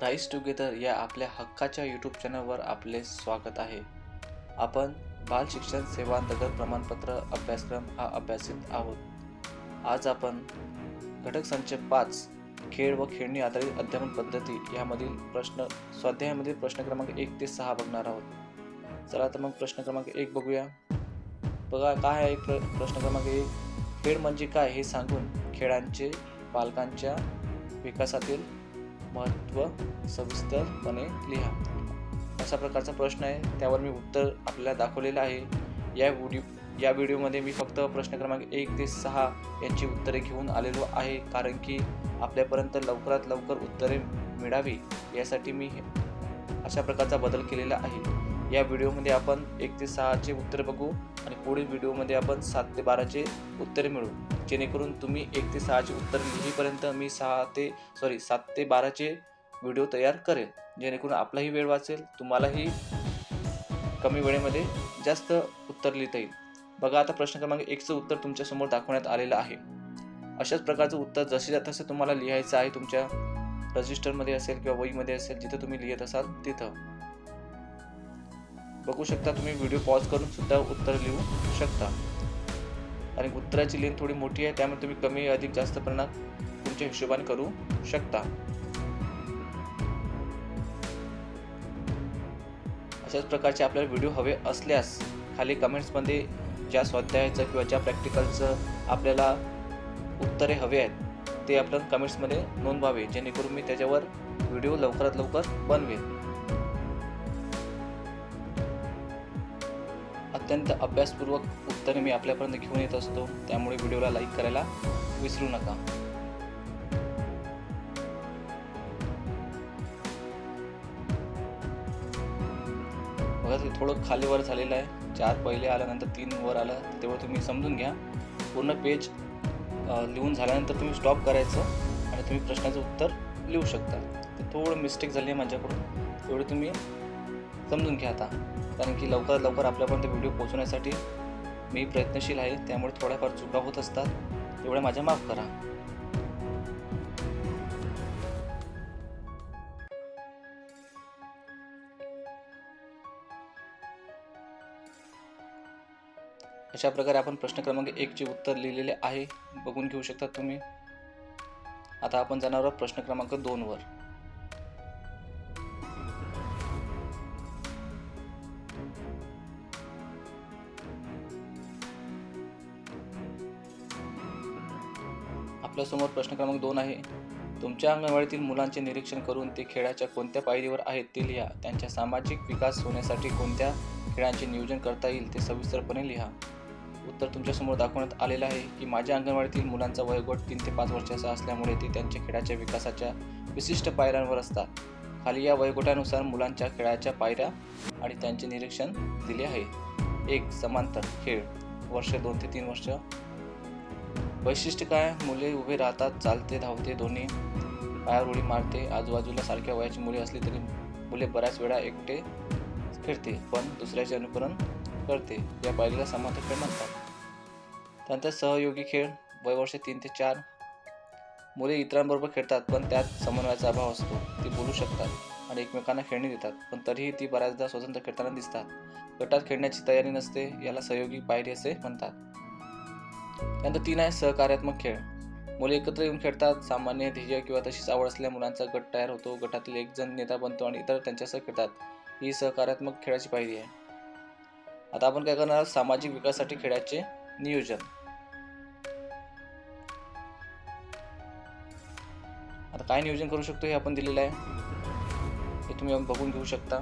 Rice together या आपल्या हक्काच्या यूट्यूब चॅनलवर आपले स्वागत आहे. आपण बाल शिक्षण सेवांतर्गत प्रमाणपत्र अभ्यासक्रम हा अभ्यासित आहोत. आज आपण घटक संच पाच खेळ व खेळणी आधारित अध्यापन पद्धती यामधील प्रश्न स्वाध्यायामधील प्रश्न क्रमांक एक ते सहा बघणार आहोत. चला तर मग प्रश्न क्रमांक एक बघूया. बघा काय आहे प्र प्रश्न क्रमांक एक? खेळ म्हणजे काय हे सांगून खेळांचे पालकांच्या विकासातील महत्त्व सविस्तरपणे लिहा. अशा प्रकारचा प्रश्न आहे. त्यावर मी उत्तर आपल्याला दाखवलेलं आहे. या व्हिडिओ या व्हिडिओमध्ये मी फक्त प्रश्न क्रमांक एक ते सहा यांची उत्तरे घेऊन आलेलो आहे. कारण की आपल्यापर्यंत लवकरात लवकर उत्तरे मिळावी यासाठी मी अशा प्रकारचा बदल केलेला आहे. या व्हिडिओमध्ये आपण एक ते सहाचे उत्तर बघू आणि पुढील व्हिडिओमध्ये आपण सात ते बाराचे उत्तरे मिळवू. जेणेकरून तुम्ही एक ते सहाचे उत्तर लिहिपर्यंत मी सहा ते सॉरी सात ते बाराचे व्हिडिओ तयार करेल जेणेकरून आपलाही वेळ वाचेल तुम्हालाही कमी वेळेमध्ये जास्त उत्तर लिहिता येईल. बघा आता प्रश्न क्रमांक एकचं उत्तर तुमच्यासमोर दाखवण्यात आलेलं आहे. अशाच प्रकारचं उत्तर जसे तसं तुम्हाला लिहायचं आहे तुमच्या रजिस्टरमध्ये असेल किंवा वहीमध्ये असेल जिथं तुम्ही लिहित असाल तिथं. बघू शकता तुम्ही व्हिडिओ पॉज करून सुद्धा उत्तर लिहू शकता. आणि उत्तराची लेन थोडी मोठी आहे त्यामुळे तुम्ही कमी अधिक जास्त प्रमाणात तुमच्या हिशोबाने करू शकता. अशाच प्रकारचे आपल्याला व्हिडिओ हवे असल्यास खाली कमेंट्समध्ये ज्या स्वाध्यायाचं किंवा ज्या प्रॅक्टिकलचं आपल्याला उत्तरे हवे आहेत ते आपण कमेंट्समध्ये नोंदवावे जेणेकरून मी त्याच्यावर व्हिडिओ लवकरात लवकर बनवेन. अत्यंत अभ्यासपूर्वक उत्तरे मी आपल्यापर्यंत घेऊन येत असतो. त्यामुळे व्हिडिओला लाईक करायला विसरू नका. बघा ते थोडं खाली वर झालेलं आहे. चार पहिले आल्यानंतर तीन वर आलं तेवढं तुम्ही समजून घ्या. पूर्ण पेज लिहून झाल्यानंतर तुम्ही स्टॉप करायचं आणि तुम्ही प्रश्नाचं उत्तर लिहू शकता. ते थोडं मिस्टेक झाली आहे माझ्याकडून. तेवढे तुम्ही समजून घ्या आता. कारण की लवकरात लवकर आपल्यापर्यंत व्हिडिओ पोहोचवण्यासाठी मी प्रयत्नशील आहे. त्यामुळे थोड्याफार चुका होत असतात. तेवढ्या माझ्या माफ करा. अशा प्रकारे आपण प्रश्न क्रमांक एकचे उत्तर लिहिलेले आहे. बघून घेऊ शकता तुम्ही. आता आपण जाणार आहोत प्रश्न क्रमांक दोनवर आपल्यासमोर प्रश्न क्रमांक दोन आहे. तुमच्या अंगणवाडीतील मुलांचे निरीक्षण करून ते खेळाच्या कोणत्या पायरीवर आहेत ते लिहा. त्यांच्या सामाजिक विकास होण्यासाठी कोणत्या खेळांचे नियोजन करता येईल ते सविस्तरपणे लिहा. उत्तर तुमच्यासमोर दाखवण्यात आलेलं आहे की माझ्या अंगणवाडीतील मुलांचा वयोगट तीन ते पाच वर्षाचा असल्यामुळे ते त्यांच्या खेळाच्या विकासाच्या विशिष्ट पायऱ्यांवर असतात. खाली या वयोगटानुसार मुलांच्या खेळाच्या पायऱ्या आणि त्यांचे निरीक्षण दिले आहे. एक समांतर खेळ. वर्ष दोन ते तीन वर्ष. वैशिष्ट्य काय? मुले उभे राहतात चालते धावते दोन्ही. पायावर उडी मारते आजूबाजूला सारख्या वयाची मुले असली तरी मुले बऱ्याच वेळा एकटे फिरते पण दुसऱ्याचे अनुकरण करते. या पायरीला समांतर खेळ म्हणतात. त्यानंतर सहयोगी खेळ. वयवर्ष तीन ते चार. मुले इतरांबरोबर खेळतात पण त्यात समन्वयाचा अभाव असतो. ती बोलू शकतात आणि एकमेकांना खेळणी देतात पण तरीही ती बऱ्याचदा स्वतंत्र खेळताना दिसतात. गटात खेळण्याची तयारी नसते याला सहयोगी पायरी असे म्हणतात. त्यानंतर तीन आहे सहकार्यात्मक खेळ. मुले एकत्र येऊन खेळतात. सामान्य ध्येय किंवा तशीच आवड असलेल्या मुलांचा गट तयार होतो. गटातील एक जण नेता बनतो आणि इतर त्यांच्यासह खेळतात. ही सहकार्यात्मक खेळाची पायरी आहे. आता आपण काय करणार सामाजिक विकासासाठी खेळाचे नियोजन. आता काय नियोजन करू शकतो हे आपण दिलेलं आहे. हे तुम्ही बघून घेऊ शकता.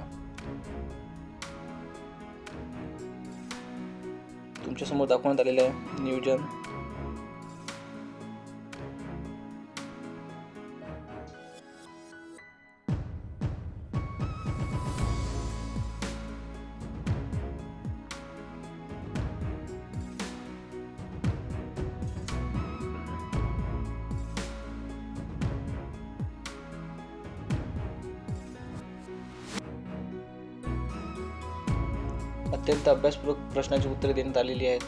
तुमच्यासमोर दाखवण्यात आलेलं आहे नियोजन. अत्यंत अभ्यासपूर्वक प्रश्नाची उत्तरे देण्यात आलेली आहेत.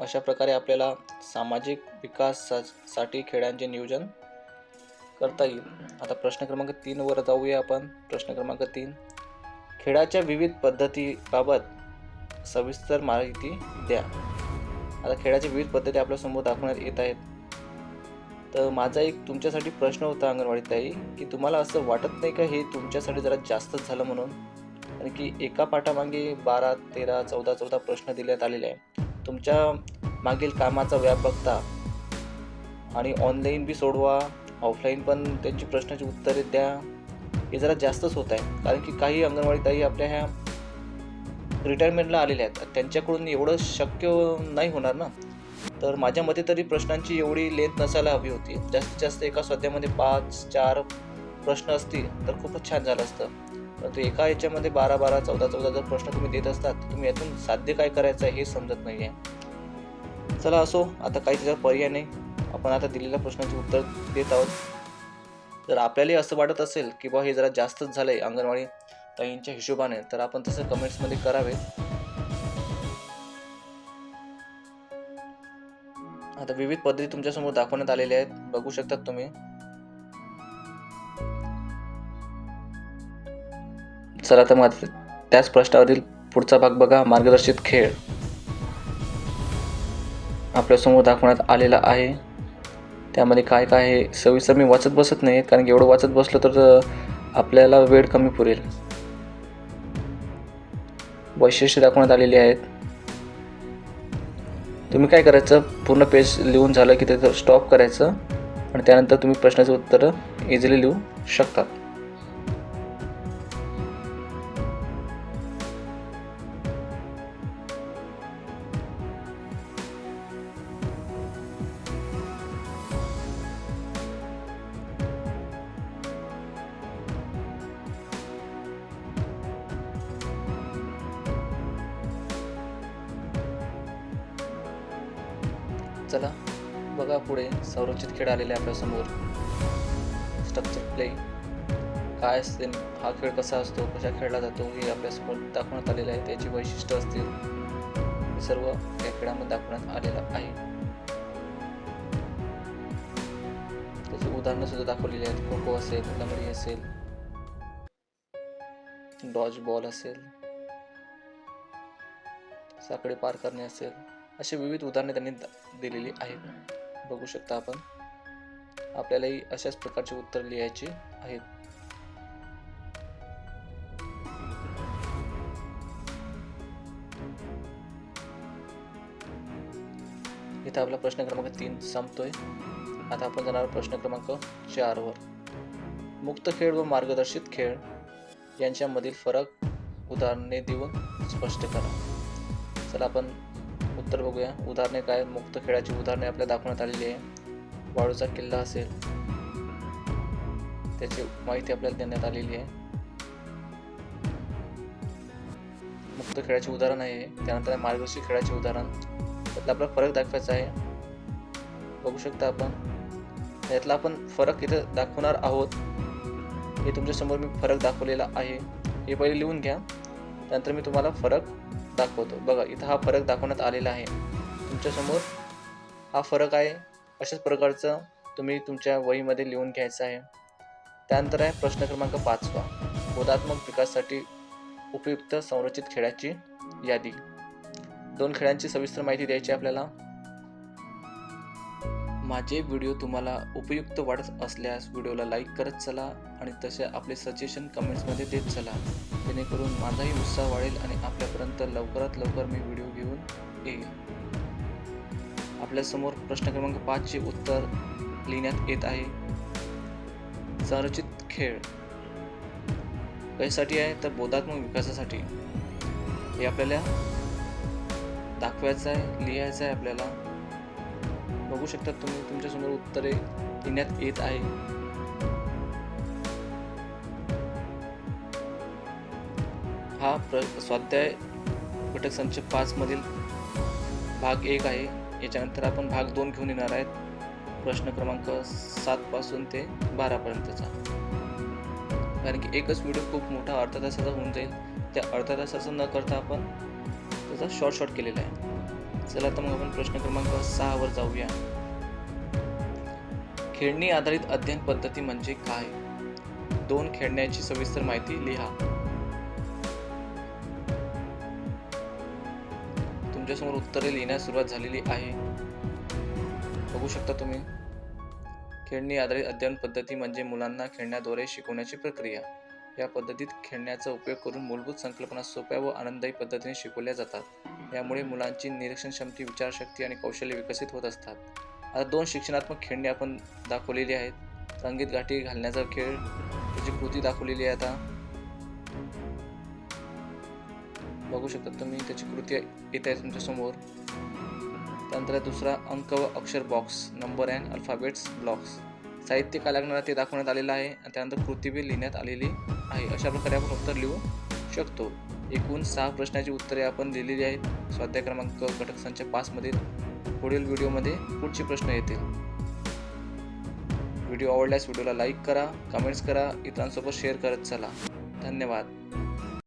अशा प्रकारे आपल्याला सामाजिक विकासासाठी खेळांचे नियोजन करता येईल. आता प्रश्न क्रमांक तीनवर जाऊया आपण. प्रश्न क्रमांक तीन. खेळाच्या विविध पद्धतीबाबत सविस्तर माहिती द्या. आता खेळाच्या विविध पद्धती आपल्यासमोर दाखवण्यात येत आहेत. तर माझा एक तुमच्यासाठी प्रश्न होता अंगणवाडी ताई की तुम्हाला असं वाटत नाही का हे तुमच्यासाठी जरा जास्तच झालं म्हणून? कारण की एका पाठामागे बारा तेरा चौदा चौदा प्रश्न देण्यात आलेले आहे तुमच्या मागील कामाचा व्याप बघता आणि ऑनलाईन बी सोडवा ऑफलाईन पण त्यांची प्रश्नाची उत्तरे द्या. हे जरा जास्तच होत आहे. कारण की काही अंगणवाडी ताई आपल्या ह्या रिटायरमेंटला आलेल्या आहेत. त्यांच्याकडून एवढं शक्य नाही होणार ना? तर माझ्या मते तरी प्रश्नांची एवढी लेंथ नसायला हवी होती. जास्तीत जास्त एका स्वाध्यामध्ये पाच चार प्रश्न असतील तर खूपच छान झालं असतं. परंतु एका याच्यामध्ये बारा बारा चौदा चौदा जर प्रश्न तुम्ही देत असतात तर तुम्ही यातून साध्य काय करायचं आहे हे समजत नाही आहे चला असो आता काही त्याचा पर्याय नाही. आपण आता दिलेल्या प्रश्नाचे उत्तर देत आहोत. जर आपल्यालाही असं वाटत असेल की बा हे जरा जास्तच झालंय अंगणवाडी ताईंच्या हिशोबाने तर आपण तसं कमेंट्समध्ये करावे. आता विविध पद्धती तुमच्यासमोर दाखवण्यात आलेल्या आहेत. बघू शकतात तुम्ही. चला तर मग त्याच प्रश्नावरील पुढचा भाग बघा मार्गदर्शित खेळ. आपल्यासमोर दाखवण्यात आलेला आहे. त्यामध्ये काय काय आहे सविस्तर मी वाचत बसत नाही कारण की एवढं वाचत बसलं तर आपल्याला वेळ कमी पुरेल. वैशिष्ट्य दाखवण्यात आलेली आहेत. तुम्ही काय करायचं पूर्ण पेज लिहून झालं की ते स्टॉप करायचं आणि त्यानंतर तुम्ही प्रश्नाचं उत्तर इझिली लिहू शकतात चला बघा पुढे. संरचित खेळ आलेले आपल्यासमोर स्ट्रक्चर प्ले काय असते हा खेळ कसा असतो कशा खेळला जातो हे आपल्यासमोर दाखवण्यात आलेलं आहे. त्याची वैशिष्ट्य असतील हे सर्व या खेळामध्ये दाखवण्यात आलेलं आहे. त्याची उदाहरणं सुद्धा दाखवलेली आहेत. खो खो असेल लंगडी असेल डॉज बॉल असेल साकडे पार करणे असेल. अशी विविध उदाहरणे त्यांनी दिलेली आहेत. बघू शकता आपण. आपल्यालाही अशाच प्रकारचे उत्तर लिहायचे आहेत. इथं आपला प्रश्न क्रमांक तीन संपतोय. आता आपण जाणार प्रश्न क्रमांक चारवर मुक्त खेळ व मार्गदर्शित खेळ यांच्यामधील फरक उदाहरणे देऊन स्पष्ट करा. चला आपण उत्तर बघूया. उदाहरणे काय? मुक्त खेळाची उदाहरणे आपल्याला दाखवण्यात आलेली आहे. वाळूचा किल्ला असेल. त्याची माहिती आपल्याला देण्यात आलेली आहे. मुक्त खेळाचे उदाहरण आहे. त्यानंतर मार्गदर्शक खेळाचे उदाहरण. त्यातला आपला फरक दाखवायचा आहे. बघू शकता आपण. यातला आपण फरक इथं दाखवणार आहोत. हे तुमच्यासमोर मी फरक दाखवलेला आहे. हे पहिले लिहून घ्या. त्यानंतर मी तुम्हाला फरक दाखवतो. बघा इथं हा फरक दाखवण्यात आलेला आहे. तुमच्यासमोर हा फरक आहे. अशाच प्रकारचं तुम्ही तुमच्या वहीमध्ये लिहून घ्यायचं आहे. त्यानंतर आहे प्रश्न क्रमांक पाचवा बोधात्मक विकासासाठी उपयुक्त संरचित खेळाची यादी. दोन खेळांची सविस्तर माहिती द्यायची आपल्याला. माझे व्हिडिओ तुम्हाला उपयुक्त वाटत असल्यास व्हिडिओला लाईक करत चला आणि तसे आपले सजेशन कमेंट्समध्ये देत चला. जेणेकरून माझाही उत्साह वाढेल आणि आपल्यापर्यंत लवकरात लवकर मी व्हिडिओ घेऊन येईल. आपल्यासमोर प्रश्न क्रमांक पाचचे उत्तर लिहिण्यात येत आहे. संरचित खेळ. कशासाठी आहे तर बोधात्मक विकासासाठी. हे आपल्याला दाखवायचं आहे लिहायचं आहे आपल्याला. बघू शकता तुम्ही तुमच्यासमोर उत्तरे देण्यात येत आहे. हा प्र स्वाध्याय घटक संच पाच मधील भाग एक आहे. याच्यानंतर आपण भाग दोन घेऊन येणार आहेत. प्रश्न क्रमांक सात पासून ते बारा पर्यंतचा. कारण की एकच व्हिडिओ खूप मोठा अर्धा तासाचा होऊन जाईल. त्या अर्धा तासाचा न करता आपण त्याचा शॉर्ट शॉर्ट केलेला आहे. चला तर मग आपण प्रश्न क्रमांक सहावर जाऊया. खेळणी आधारित अध्ययन पद्धती म्हणजे काय? दोन खेळण्याची सविस्तर माहिती लिहा. तुमच्यासमोर उत्तरे लिहिण्यास सुरुवात झालेली आहे. बघू शकता तुम्ही. खेळणी आधारित अध्ययन पद्धती म्हणजे मुलांना खेळण्याद्वारे शिकवण्याची प्रक्रिया. या पद्धतीत खेळण्याचा उपयोग करून मूलभूत संकल्पना सोप्या व आनंददायी पद्धतीने शिकवल्या जातात. यामुळे मुलांची निरीक्षण क्षमती विचारशक्ती आणि कौशल्य विकसित होत असतात. आता दोन शिक्षणात्मक खेळणी आपण दाखवलेली आहेत. रंगीत गाठी घालण्याचा खेळ त्याची कृती दाखवलेली आहे आता. बघू शकता तुम्ही त्याची कृती येत आहे तुमच्यासमोर त्यानंतर दुसरा अंक व अक्षर box number and alphabets blocks साहित्य काय लागणार ते दाखवण्यात आलेलं आहे आणि त्यानंतर कृती बी लिहिण्यात आलेली आहे. अशा प्रकारे आपण उत्तर लिहू शकतो. एकूण सहा प्रश्नाची उत्तरे आपण दिलेली आहेत. स्वाध्याय क्रमांक घटक संच पाचमधील पुढील व्हिडिओमध्ये पुढचे प्रश्न येतील. व्हिडिओ आवडल्यास व्हिडिओला लाईक करा कमेंट्स करा इतरांसोबत शेअर करत चला. धन्यवाद.